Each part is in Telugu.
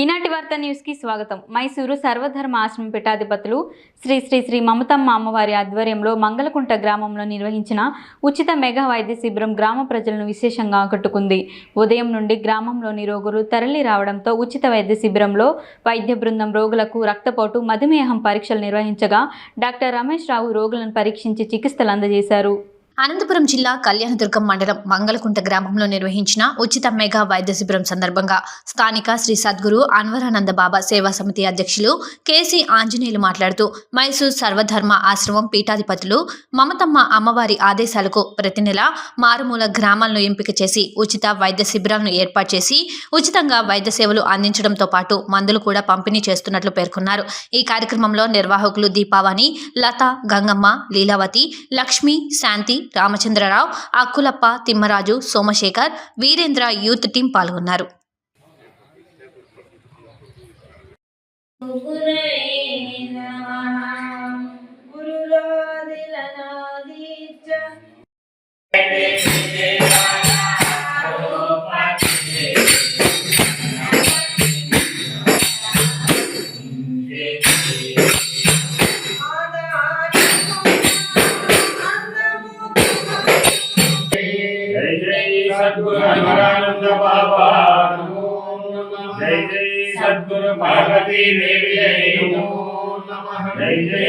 ఈనాటి వార్త న్యూస్కి స్వాగతం. మైసూరు సర్వధర్మ ఆశ్రమ పీఠాధిపతులు శ్రీ శ్రీ శ్రీ మమతమ్మ అమ్మవారి ఆధ్వర్యంలో మంగళకుంట గ్రామంలో నిర్వహించిన ఉచిత మెగా వైద్య శిబిరం గ్రామ ప్రజలను విశేషంగా ఆకట్టుకుంది. ఉదయం నుండి గ్రామంలోని రోగులు తరలి రావడంతో ఉచిత వైద్య శిబిరంలో వైద్య బృందం రోగులకు రక్తపోటు మధుమేహం పరీక్షలు నిర్వహించగా డాక్టర్ రమేష్ రావు రోగులను పరీక్షించి చికిత్సలు అందజేశారు. అనంతపురం జిల్లా కళ్యాణదుర్గం మండలం మంగళకుంట గ్రామంలో నిర్వహించిన ఉచిత మెగా వైద్య శిబిరం సందర్భంగా స్థానిక శ్రీ సద్గురు అన్వరానంద బాబా సేవా సమితి అధ్యక్షులు కేసీ ఆంజనేయులు మాట్లాడుతూ మైసూర్ సర్వధర్మ ఆశ్రమం పీఠాధిపతులు మమతమ్మ అమ్మవారి ఆదేశాలకు ప్రతి నెల మారుమూల గ్రామాలను ఎంపిక చేసి ఉచిత వైద్య శిబిరాలను ఏర్పాటు చేసి ఉచితంగా వైద్య సేవలు అందించడంతో పాటు మందులు కూడా పంపిణీ చేస్తున్నట్లు పేర్కొన్నారు. ఈ కార్యక్రమంలో నిర్వాహకులు దీపావళి లత గంగమ్మ లీలావతి లక్ష్మి శాంతి రామచంద్రరావు అక్కులప్ప తిమ్మరాజు సోమశేఖర్ వీరేంద్ర యూత్ టీం పాల్గొన్నారు Yeah. జై జై సద్గురు పార్వతీ దేవి జై జై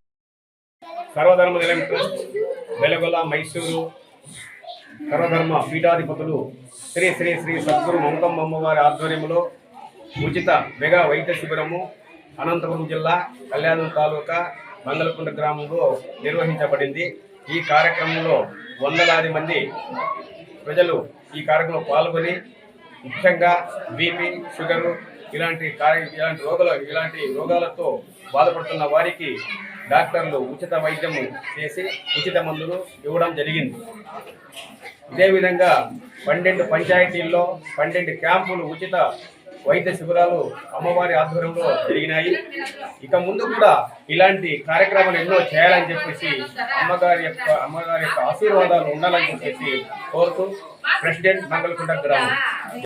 సర్వధర్మ నిలయం ట్రస్ట్ వెలగొల మైసూరు సర్వధర్మ పీఠాధిపతులు శ్రీ శ్రీ శ్రీ సద్గురు మమతమ్మ అమ్మవారి ఆధ్వర్యంలో ఉచిత మెగా వైద్య శిబిరము అనంతపురం జిల్లా కళ్యాణం తాలూకా మంగళకుండ గ్రామంలో నిర్వహించబడింది. ఈ కార్యక్రమంలో వందలాది మంది ప్రజలు ఈ కార్యక్రమంలో పాల్గొని ముఖ్యంగా బీపీ షుగరు ఇలాంటి కార్య ఇలాంటి రోగుల ఇలాంటి రోగాలతో బాధపడుతున్న వారికి డాక్టర్లు ఉచిత వైద్యము చేసి ఉచిత మందులు ఇవ్వడం జరిగింది. ఇదే విధంగా పన్నెండు పంచాయతీల్లో పన్నెండు క్యాంపులు ఉచిత వైద్య శిబిరాలు అమ్మవారి ఆధ్వర్యంలో జరిగినాయి. ఇక ముందు కూడా ఇలాంటి కార్యక్రమాలు ఎన్నో చేయాలని చెప్పేసి అమ్మగారి యొక్క అమ్మగారి యొక్క ఆశీర్వాదాలు ఉండాలని చెప్పేసి కోరుతూ ప్రెసిడెంట్ మంగళకుంట గ్రామం.